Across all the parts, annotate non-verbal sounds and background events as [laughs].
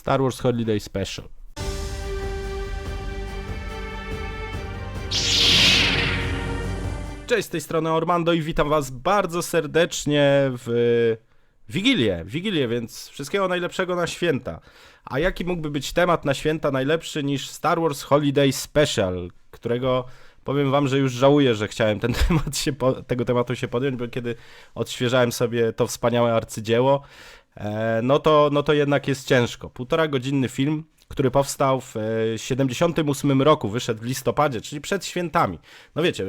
Star Wars Holiday Special. Cześć, z tej strony Ormando i witam was bardzo serdecznie w Wigilię, Wigilię, więc wszystkiego najlepszego na święta. A jaki mógłby być temat na święta najlepszy niż Star Wars Holiday Special, którego powiem wam, że już żałuję, że chciałem ten [laughs] temat się tego tematu się podjąć, bo kiedy odświeżałem sobie to wspaniałe arcydzieło, no, to, no to jednak jest ciężko. Półtora godzinny film, który powstał w e, 78 roku, wyszedł w listopadzie, czyli przed świętami. No wiecie,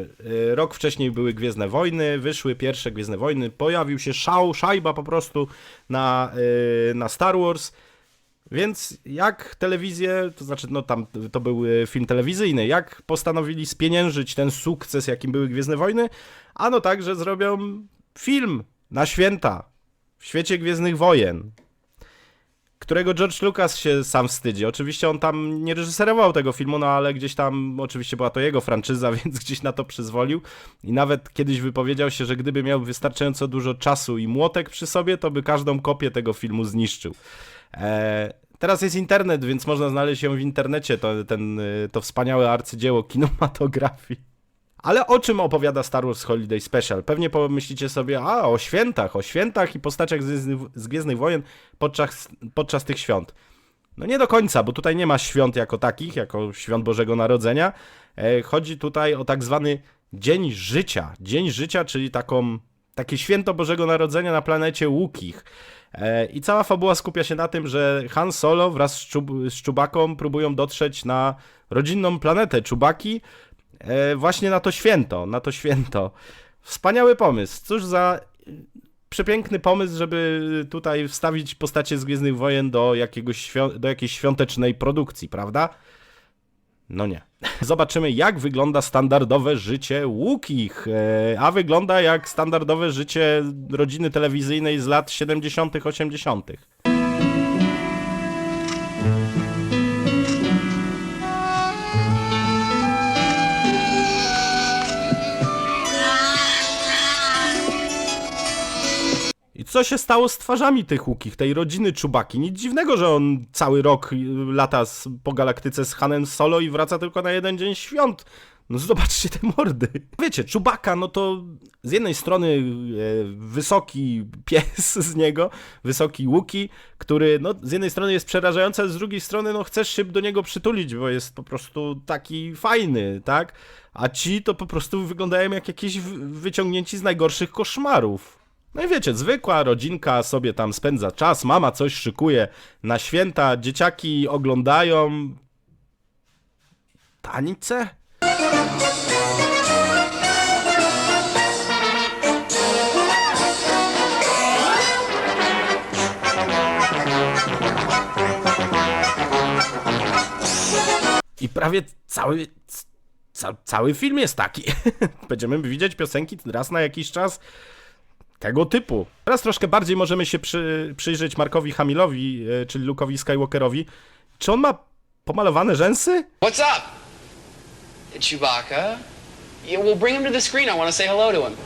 e, rok wcześniej były Gwiezdne Wojny, wyszły pierwsze Gwiezdne Wojny, pojawił się szał, szajba po prostu na, e, na Star Wars. Więc jak telewizję, to znaczy, no tam to był e, film telewizyjny, jak postanowili spieniężyć ten sukces, jakim były Gwiezdne Wojny? Ano tak, że zrobią film na święta w świecie Gwiezdnych Wojen, którego George Lucas się sam wstydzi. Oczywiście on tam nie reżyserował tego filmu, no ale gdzieś tam, oczywiście była to jego franczyza, [laughs] więc gdzieś na to przyzwolił. I nawet kiedyś wypowiedział się, że gdyby miał wystarczająco dużo czasu i młotek przy sobie, to by każdą kopię tego filmu zniszczył. Eee, teraz jest internet, więc można znaleźć ją w internecie, to, ten, y, to wspaniałe arcydzieło kinematografii. Ale o czym opowiada Star Wars Holiday Special? Pewnie pomyślicie sobie, a o świętach, o świętach i postaciach z, Gwiezdnych- Wojen podczas, podczas tych świąt. No nie do końca, bo tutaj nie ma świąt jako takich, jako świąt Bożego Narodzenia. E, Chodzi tutaj o tak zwany Dzień Życia. Dzień Życia, czyli taką, takie święto Bożego Narodzenia na planecie Łukich. E, I cała fabuła skupia się na tym, że Han Solo wraz z, Czub z Czubaką próbują dotrzeć na rodzinną planetę Czubaki, e, właśnie na to święto, na to święto. Wspaniały pomysł. Cóż za e, przepiękny pomysł, żeby tutaj wstawić postacie z Gwiezdnych Wojen do, jakiegoś do jakiejś świątecznej produkcji, prawda? No nie. [laughs] Zobaczymy, jak wygląda standardowe życie Łukich, e, a wygląda jak standardowe życie rodziny telewizyjnej z lat 70., 80. co się stało z twarzami tych łukich, tej rodziny Czubaki? Nic dziwnego, że on cały rok y, lata z, po galaktyce z Hanem Solo i wraca tylko na jeden dzień świąt. No zobaczcie te mordy. Wiecie, Czubaka, no to z jednej strony e, wysoki pies [laughs] z niego, wysoki Łuki, który no z jednej strony jest przerażający, a z drugiej strony no chcesz się do niego przytulić, bo jest po prostu taki fajny, tak? A ci to po prostu wyglądają jak jakieś wy- wyciągnięci z najgorszych koszmarów. No i wiecie, zwykła rodzinka sobie tam spędza czas, mama coś szykuje na święta, dzieciaki oglądają. Tanice? I prawie cały, ca, cały film jest taki. [laughs] Będziemy widzieć piosenki raz na jakiś czas tego typu. Teraz troszkę bardziej możemy się przy, przyjrzeć Markowi Hamilowi, e, czyli Luke'owi Skywalkerowi. Czy on ma pomalowane rzęsy? What's up? Chewbacca? Yeah, well, bring him to the screen. I want to say hello to him.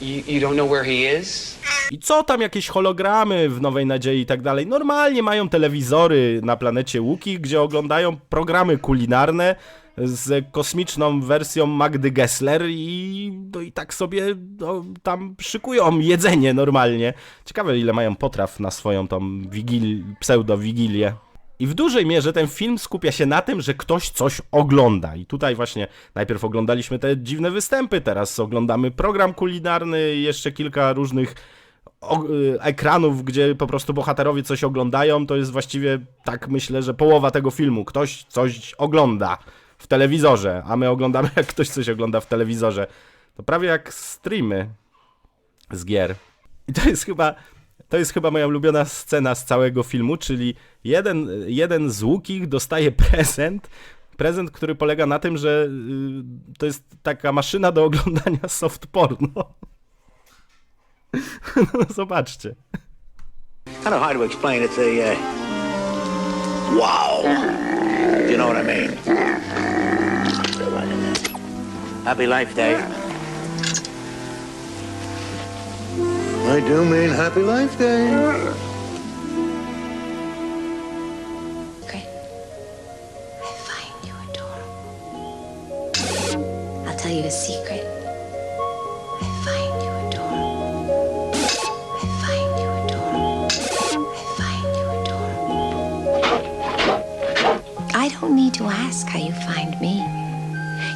You, you don't know where he is? I co tam, jakieś hologramy w Nowej Nadziei i tak dalej? Normalnie mają telewizory na planecie Łuki, gdzie oglądają programy kulinarne z kosmiczną wersją Magdy Gessler i, no i tak sobie no, tam szykują jedzenie normalnie. Ciekawe, ile mają potraw na swoją tą wigil, pseudo-wigilię. I w dużej mierze ten film skupia się na tym, że ktoś coś ogląda. I tutaj właśnie najpierw oglądaliśmy te dziwne występy, teraz oglądamy program kulinarny jeszcze kilka różnych y, ekranów, gdzie po prostu bohaterowie coś oglądają. To jest właściwie, tak myślę, że połowa tego filmu. Ktoś coś ogląda w telewizorze, a my oglądamy, [laughs] jak ktoś coś ogląda w telewizorze. To prawie jak streamy z gier. I to jest chyba. To jest chyba moja ulubiona scena z całego filmu, czyli jeden, jeden z łukich dostaje [laughs] prezent. Prezent, który polega na tym, że y, to jest taka maszyna do oglądania [laughs] soft porno. No zobaczcie. Don't know how to explain it. It's a uh, wow. You know what I mean? Happy life, Day. I do mean happy life, Dave. tell you a secret. I find you adorable. I find you adorable. I find you adorable. I don't need to ask how you find me.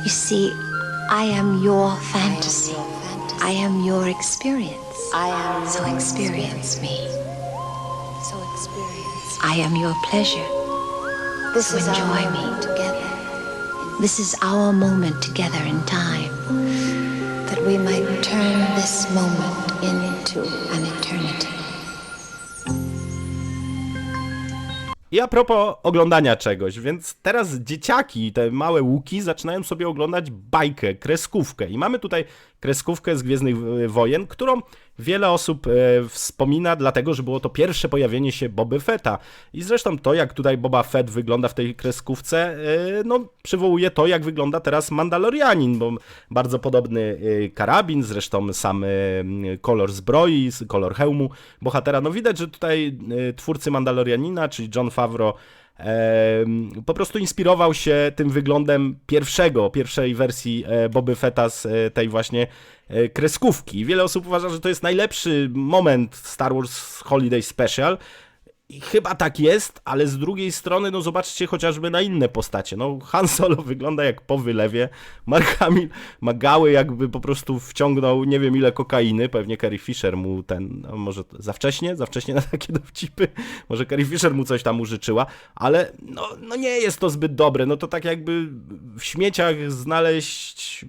You see, I am your fantasy. I am your experience. I am so experience me. So experience. I am your pleasure. This so is enjoy me together. This is our moment together in time. That we might turn this moment into an I a propos oglądania czegoś, więc teraz dzieciaki, te małe łuki, zaczynają sobie oglądać bajkę, kreskówkę. I mamy tutaj kreskówkę z Gwiezdnych e, Wojen, którą wiele osób e, wspomina, dlatego że było to pierwsze pojawienie się Boby Fetta. I zresztą to, jak tutaj Boba Fett wygląda w tej kreskówce, e, no przywołuje to, jak wygląda teraz Mandalorianin, bo bardzo podobny e, karabin, zresztą sam kolor zbroi, kolor hełmu bohatera. No widać, że tutaj twórcy Mandalorianina, czyli John Favreau, po prostu inspirował się tym wyglądem pierwszego, pierwszej wersji e, Boby Fetta z e, tej właśnie e, kreskówki. Wiele osób uważa, że to jest najlepszy moment Star Wars Holiday Special. I chyba tak jest, ale z drugiej strony, no zobaczcie chociażby na inne postacie. No Han Solo [laughs] wygląda jak po wylewie, Mark Hamill ma gały jakby po prostu wciągnął nie wiem ile kokainy, pewnie Carrie Fisher mu ten, no może za wcześnie, za wcześnie na takie [laughs] dowcipy, może Carrie Fisher mu coś tam użyczyła, ale no, no nie jest to zbyt dobre, no to tak jakby w śmieciach znaleźć,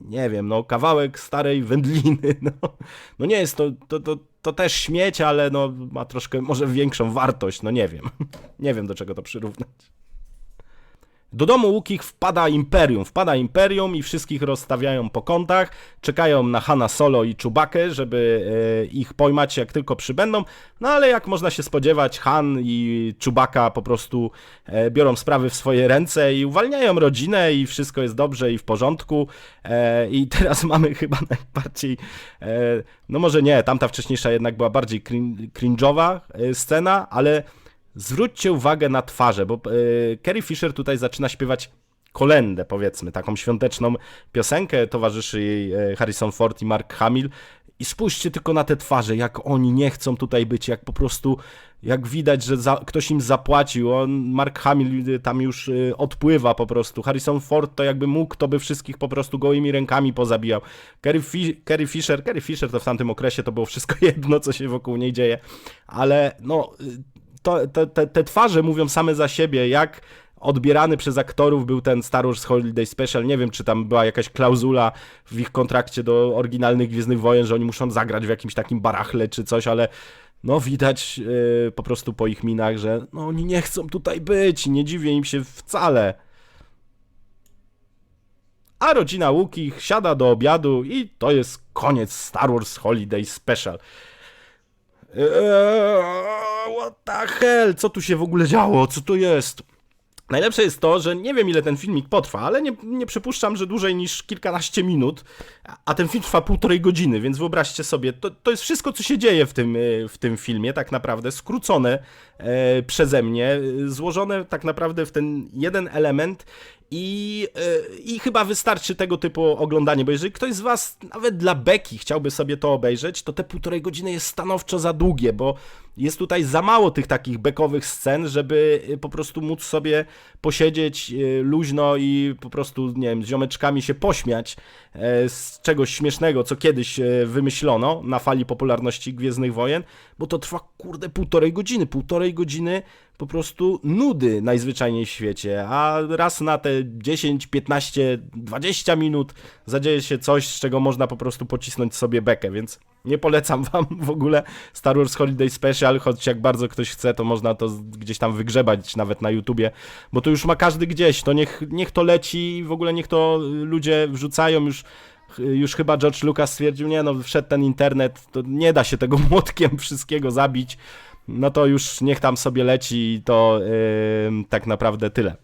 nie wiem, no kawałek starej wędliny, [laughs] no, no nie jest to, to, to, to też śmieć, ale no ma troszkę może większą wartość, no nie wiem, [laughs] nie wiem do czego to przyrównać. Do domu Łukich wpada Imperium. Wpada Imperium i wszystkich rozstawiają po kątach. Czekają na Hanna Solo i Czubakę, żeby e, ich pojmać jak tylko przybędą. No ale jak można się spodziewać, Han i Czubaka po prostu e, biorą sprawy w swoje ręce i uwalniają rodzinę i wszystko jest dobrze i w porządku. E, I [laughs] teraz mamy chyba najbardziej, no może nie, tamta wcześniejsza jednak była bardziej crin- cringe'owa scena, ale Zwróćcie uwagę na twarze, bo e, Carrie Fisher tutaj zaczyna śpiewać kolendę, powiedzmy, taką świąteczną piosenkę, towarzyszy jej e, Harrison Ford i Mark Hamill. I spójrzcie tylko na te twarze, jak oni nie chcą tutaj być, jak po prostu, jak widać, że za, ktoś im zapłacił. On, Mark Hamill y, tam już y, odpływa po prostu. Harrison Ford to jakby mógł, to by wszystkich po prostu gołymi rękami pozabijał. Carrie, Fi- Carrie Fisher, Carrie Fisher to w tamtym okresie to było wszystko [laughs] jedno, co się wokół niej dzieje, ale no, to, te, te, te twarze mówią same za siebie, jak odbierany przez aktorów był ten Star Wars Holiday Special. Nie wiem, czy tam była jakaś klauzula w ich kontrakcie do oryginalnych Gwiezdnych Wojen, że oni muszą zagrać w jakimś takim barachle czy coś, ale no widać yy, po prostu po ich minach, że no oni nie chcą tutaj być, nie dziwię im się wcale. A rodzina Łukich siada do obiadu i to jest koniec Star Wars Holiday Special. Eee, what the hell? Co tu się w ogóle działo? Co to jest? Najlepsze jest to, że nie wiem ile ten filmik potrwa, ale nie, nie przypuszczam, że dłużej niż kilkanaście minut, a ten film trwa półtorej godziny, więc wyobraźcie sobie, to, to jest wszystko, co się dzieje w tym, e, w tym filmie, tak naprawdę, skrócone e, przeze mnie, e, złożone tak naprawdę w ten jeden element i, e, I chyba wystarczy tego typu oglądanie, bo jeżeli ktoś z Was nawet dla beki chciałby sobie to obejrzeć, to te półtorej godziny jest stanowczo za długie, bo jest tutaj za mało tych takich bekowych scen, żeby e, po prostu móc sobie posiedzieć e, luźno i po prostu, nie wiem, z ziomeczkami się pośmiać z czegoś śmiesznego, co kiedyś wymyślono na fali popularności Gwiezdnych Wojen, bo to trwa, kurde, półtorej godziny. Półtorej godziny po prostu nudy najzwyczajniej w świecie, a raz na te 10, 15, 20 minut zadzieje się coś, z czego można po prostu pocisnąć sobie bekę, więc nie polecam [laughs] wam w ogóle Star Wars Holiday Special, choć jak bardzo ktoś chce, to można to gdzieś tam wygrzebać nawet na YouTubie, bo to już ma każdy gdzieś, to niech, niech to leci i w ogóle niech to ludzie wrzucają już już chyba George Lucas stwierdził, nie no, wszedł ten internet, to nie da się tego [laughs] młotkiem wszystkiego zabić, no to już niech tam sobie leci i to yy, tak naprawdę tyle.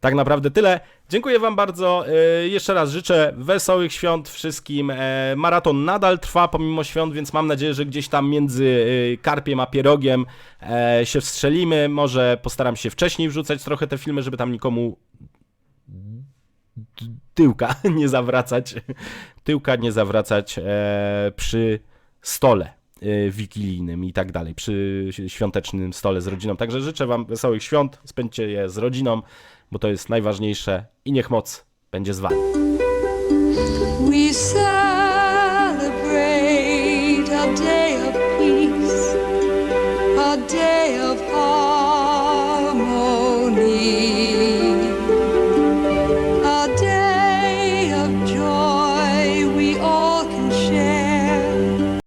Tak naprawdę tyle. Dziękuję Wam bardzo. Yy, jeszcze raz życzę wesołych świąt wszystkim. E, maraton nadal trwa pomimo świąt, więc mam nadzieję, że gdzieś tam między yy, karpiem a pierogiem e, się wstrzelimy. Może postaram się wcześniej wrzucać trochę te filmy, żeby tam nikomu tyłka [laughs] nie zawracać, tyłka nie zawracać e, przy stole e, wigilijnym i tak dalej, przy świątecznym stole z rodziną. Także życzę Wam wesołych świąt, spędźcie je z rodziną, bo to jest najważniejsze i niech moc będzie z Wami. We celebrate a day of peace, a day